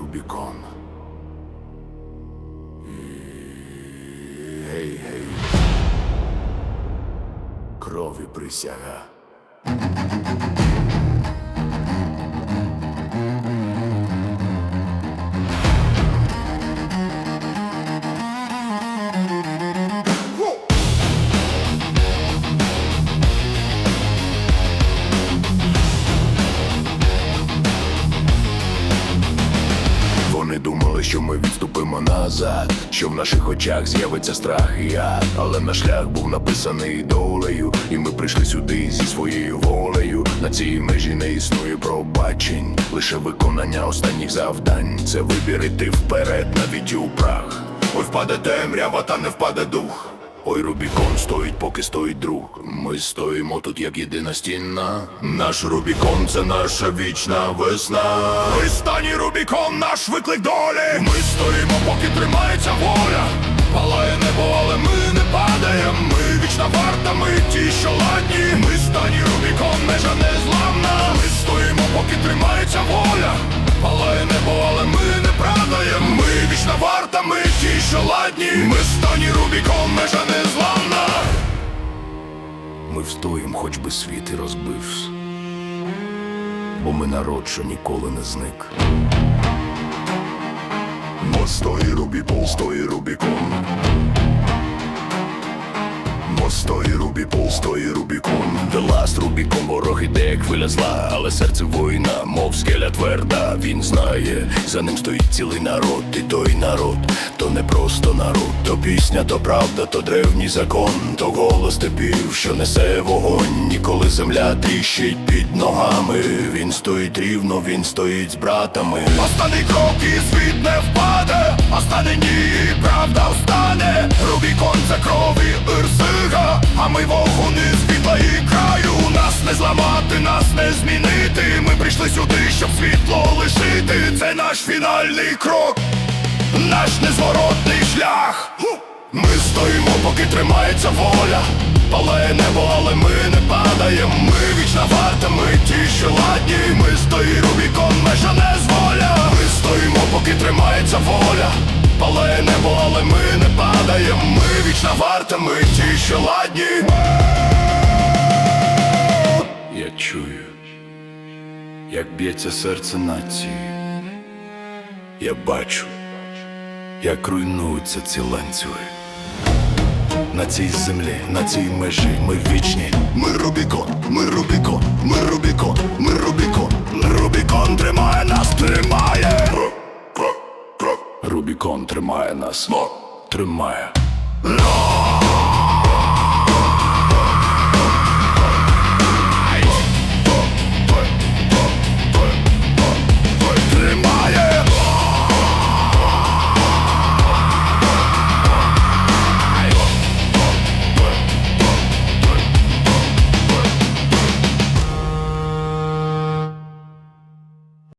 Рубікон. Гей, гей. Крові присяга. Думали, що ми відступимо назад, що в наших очах з'явиться страх і я. Але наш шлях був написаний долею, і ми прийшли сюди зі своєю волею. На цій межі не існує пробачень, лише виконання останніх завдань. Це вибір іти вперед, навіть у прах. Ой, впаде темрява, та не впаде дух. Ой, Рубікон стоїть, поки стоїть друг. Ми стоїмо тут, як єдина стіна. Наш Рубікон це наша вічна весна. Ми стані Рубікон, наш виклик долі. Ми стоїмо, поки тримається воля. Палає небо, але ми не падаємо. Ми вічна варта, ми ті, що ладні. Що. Ми стані Рубікон, межа незламна. Ми встоїм, хоч би світ і розбився. Бо ми народ, що ніколи не зник. Мостої Рубікон, стої Рубікон. Мостої Рубікон, стої Рубікон. The last Рубікон, ворог іде, як хвиля зла, але серце воїна, мов скеля тверда. Він знає, за ним стоїть цілий народ, і той народ, то не просто народ, то пісня, то правда, то древній закон, то голос степів, що несе вогонь. Ніколи земля тріщить під ногами. Він стоїть рівно, він стоїть з братами. Останній крок і світ не впаде, останній ні, правда встане. Рубікон це змінити. Ми прийшли сюди, щоб світло лишити. Це наш фінальний крок, наш незворотний шлях. Ми стоїмо, поки тримається воля. Палає небо, але ми не падаємо. Ми вічна варта, ми ті, що ладні. Ми стоїть Рубікон, межа не зволя. Ми стоїмо, поки тримається воля. Палає небо, але ми не падаємо. Ми вічна варта, ми ті, що ладні. Я чую, як б'ється серце нації. Я бачу, як руйнуються ці ланцюги. На цій землі, на цій межі ми вічні. Ми Рубікон, ми Рубікон, ми Рубікон, ми Рубікон. Рубікон тримає нас, тримає. Рубікон тримає нас. Тримає.